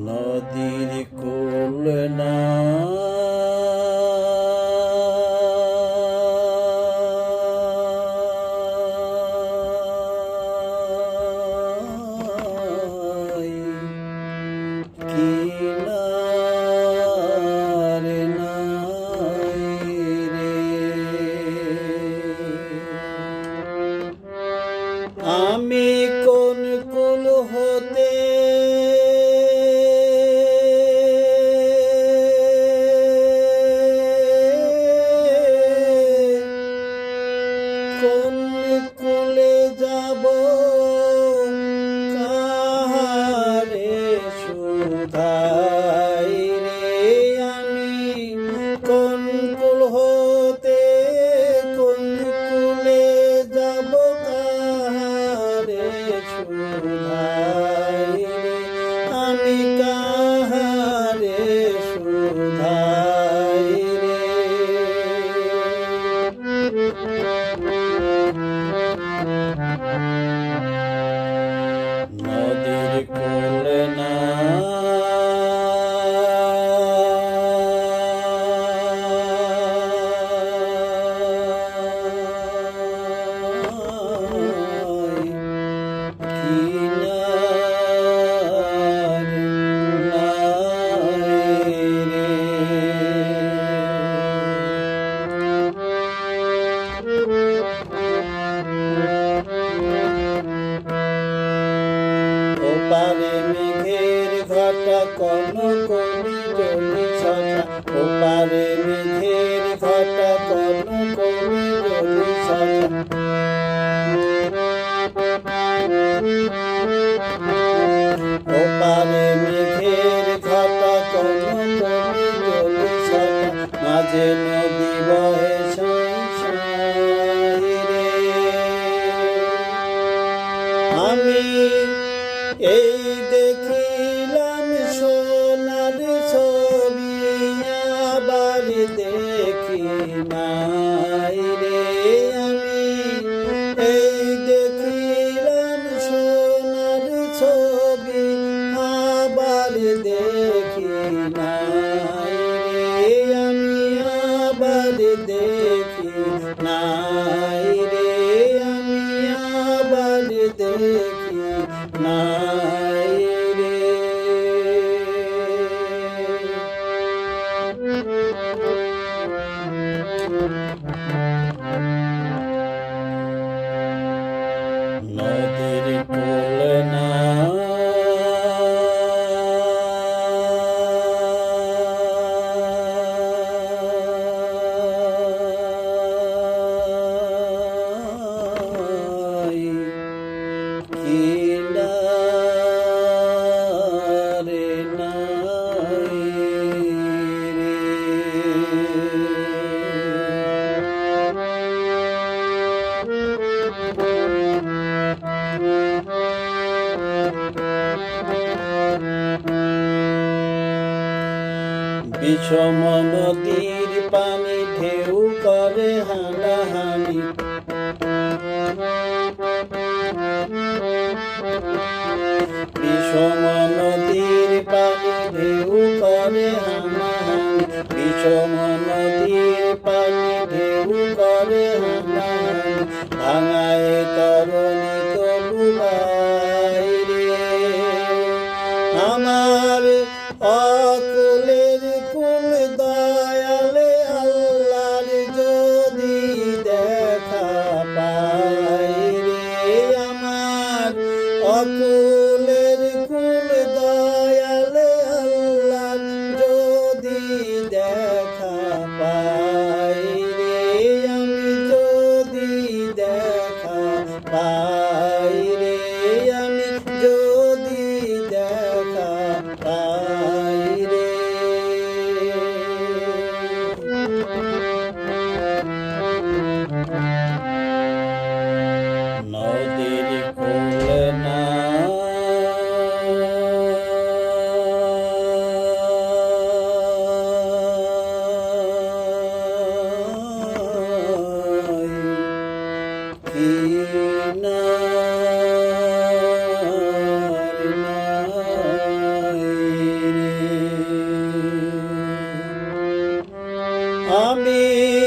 নদীর কোল না Bye. ওপারে মেঘের ঘটা কন কবি জলি ছটা। ওপারে মেঘের ঘটা কন কবি জলি ছটা। ওপারে মেঘের ঘটা কন কবি জলি ছটা। মাঝে নদী বহে আমি এই দেখিলাম সোনার ছবি, আবার দেখি নাই রে আমি। এই দেখিলাম সোনার ছবি, আবার দেখি নাই নাই বিষম নদীর পানি ঢেউ করে হানাহানি। i Amen.